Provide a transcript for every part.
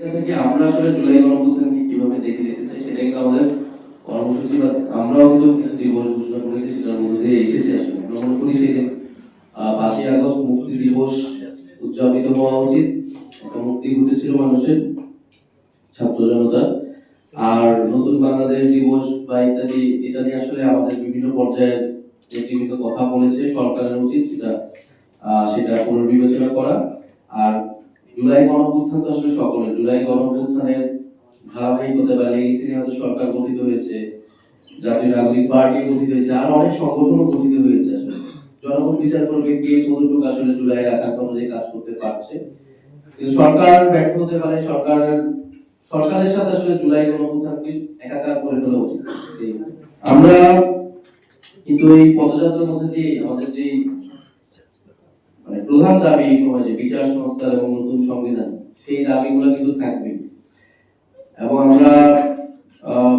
থেকে আমরা আসলে জুলাই গণঅভ্যুত্থানকে কীভাবে দেখে নিতে চাই সেটা কিন্তু আমাদের কর্মসূচি বা আমরাও কিন্তু কিছু দিবস ঘোষণা করেছি সেটার মধ্যে দিয়ে এসেছে আসলে। আমরা করি সেদিন আহ, পাঁচই আগস্ট মুক্তি দিবস উদযাপিত হওয়া উচিত। একটা মুক্তি ঘটেছিল মানুষের ছাত্র জনতা আর নতুন বাংলাদেশ দিবস বা ইত্যাদি নিয়ে আসলে আমাদের বিভিন্ন পর্যায়ের নেতৃবৃন্দ কথা বলেছে সরকারের উচিত সেটা সেটা পুনর্বিবেচনা করা। আর জুলাই গণঅভ্যুত্থান তো আসলে সকলের। জুলাই গণঅভ্যুত্থানের ধারাবাহিকতা বা লেগেসি হয়তো সরকার গঠিত হয়েছে, জাতীয় নাগরিক পার্টি গঠিত হয়েছে, আর অনেক সংগঠনও গঠিত হয়েছে আসলে। জনগণ বিচার করবে কে কতটুকু আসলে জুলাই আকাশ অনুযায়ী কাজ করতে পারছে। সরকার ব্যর্থ হতে পারে সরকারের সরকারের সাথে আসলে জুলাই গণঅভ্যুত্থানকে একাকার করে ফেলা উচিত? আমরা কিন্তু এই পদযাত্রার মধ্যে দিয়ে আমাদের যে মানে প্রধান দাবি এই সময় যে বিচার সংস্কার এবং নতুন সংবিধান, সেই দাবিগুলো কিন্তু থাকবে। এবং আমরা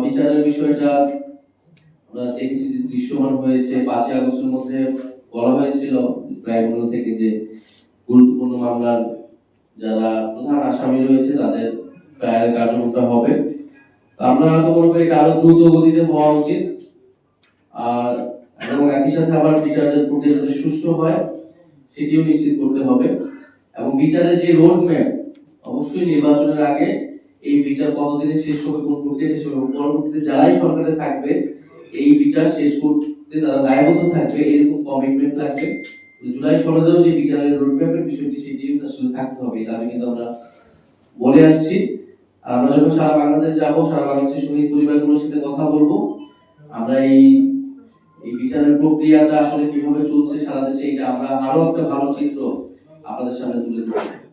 বিচারের বিষয়টা আমরা দেখেছি যে দৃশ্যমান হয়েছে। পাঁচই আগস্টের মধ্যে বলা হয়েছিল ট্রাইব্যুনাল থেকে যে গুরুত্বপূর্ণ মামলার যারা প্রধান আসামি রয়েছে, তাদের ট্রায়াল কার্যক্রমটা হবে। আমরা তো মনে করি এটা আরও দ্রুত গতিতে হওয়া উচিত। আর, এবং একই সাথে আবার বিচারের প্রক্রিয়া যাতে সুষ্ঠু হয় সেটিও নিশ্চিত করতে হবে। এবং বিচারের যে রোড অবশ্যই নির্বাচনের আগে এই বিচার কতদিনে শেষ হবে, কোন প্রক্রিয়া শেষ হবে পরবর্তীতে যারাই সরকারে থাকবে, এই বিচার শেষ করতে তারা দায়বদ্ধ থাকবে, এরকম কমিটমেন্ট লাগবে। জুলাই ষোলোতেও যে বিচারের রোড ম্যাপের বিষয়টি, সেটিও আসলে থাকতে হবে এটা আমি কিন্তু আমরা বলে আসছি। আমরা যখন সারা বাংলাদেশ যাব, সারা বাংলাদেশের শহীদ পরিবারগুলোর সাথে কথা বলব। আমরা এই বিচারের প্রক্রিয়াটা আসলে কীভাবে চলছে সারা দেশে, এটা আমরা আরও একটা ভালো চিত্র আপনাদের সামনে তুলে ধরবো।